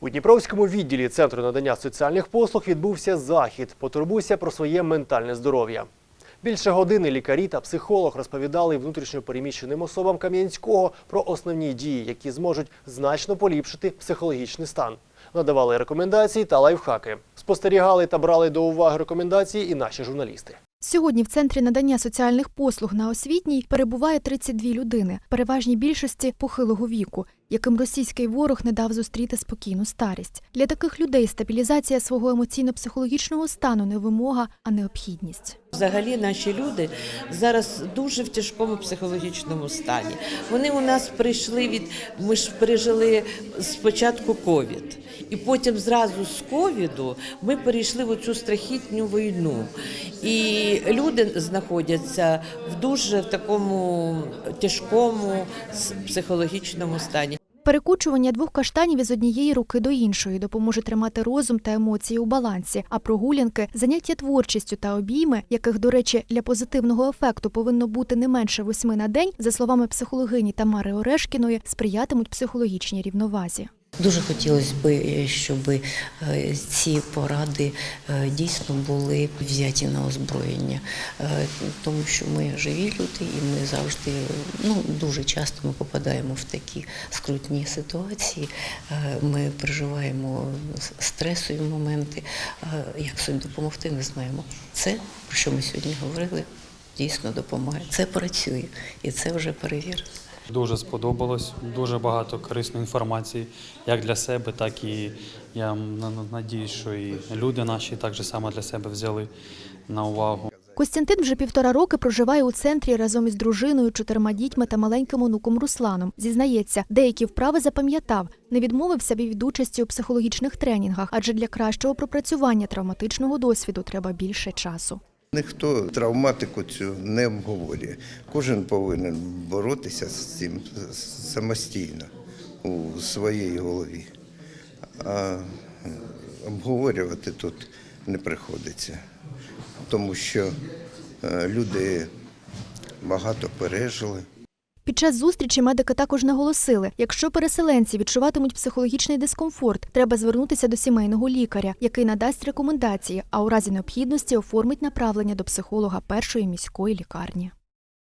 У Дніпровському відділі Центру надання соціальних послуг відбувся захід Потурбуйся про своє ментальне здоров'я. Більше години лікарі та психолог розповідали внутрішньо переміщеним особам Кам'янського про основні дії, які зможуть значно поліпшити психологічний стан. Надавали рекомендації та лайфхаки. Спостерігали та брали до уваги рекомендації і наші журналісти. Сьогодні в центрі надання соціальних послуг на освітній перебуває 32 людини, переважній більшості похилого віку, яким російський ворог не дав зустріти спокійну старість. Для таких людей стабілізація свого емоційно-психологічного стану не вимога, а необхідність. Взагалі наші люди зараз дуже в тяжкому психологічному стані. Вони у нас прийшли від ми ж пережили спочатку ковід, і потім зразу з ковіду ми перейшли в цю страхітню війну. І люди знаходяться в дуже такому тяжкому психологічному стані. Перекучування двох каштанів із однієї руки до іншої допоможе тримати розум та емоції у балансі, а прогулянки, заняття творчістю та обійми, яких, до речі, для позитивного ефекту повинно бути не менше восьми на день, за словами психологині Тамари Орешкіної, сприятимуть психологічній рівновазі. Дуже хотілося б, щоб е, ці поради е, дійсно були взяті на озброєння, Е, тому що ми живі люди, і ми завжди ну дуже часто ми попадаємо в такі скрутні ситуації. Е, Ми переживаємо стресові моменти. Е, Як собі допомогти, не знаємо. Це про що ми сьогодні говорили, дійсно допомагає. Це працює і це вже перевірено. Дуже сподобалось, дуже багато корисної інформації, як для себе, так і я на- на- надіюсь, що і люди наші так же само для себе взяли на увагу. Костянтин вже півтора роки проживає у центрі разом із дружиною, чотирма дітьми та маленьким онуком Русланом. Зізнається, деякі вправи запам'ятав, не відмовився від участі у психологічних тренінгах, адже для кращого пропрацювання травматичного досвіду треба більше часу. Ніхто травматику цю не обговорює. Кожен повинен боротися з цим самостійно у своїй голові. А обговорювати тут не приходиться, тому що е, люди багато пережили. Під час зустрічі медики також наголосили, якщо переселенці відчуватимуть психологічний дискомфорт, треба звернутися до сімейного лікаря, який надасть рекомендації, а у разі необхідності оформить направлення до психолога першої міської лікарні.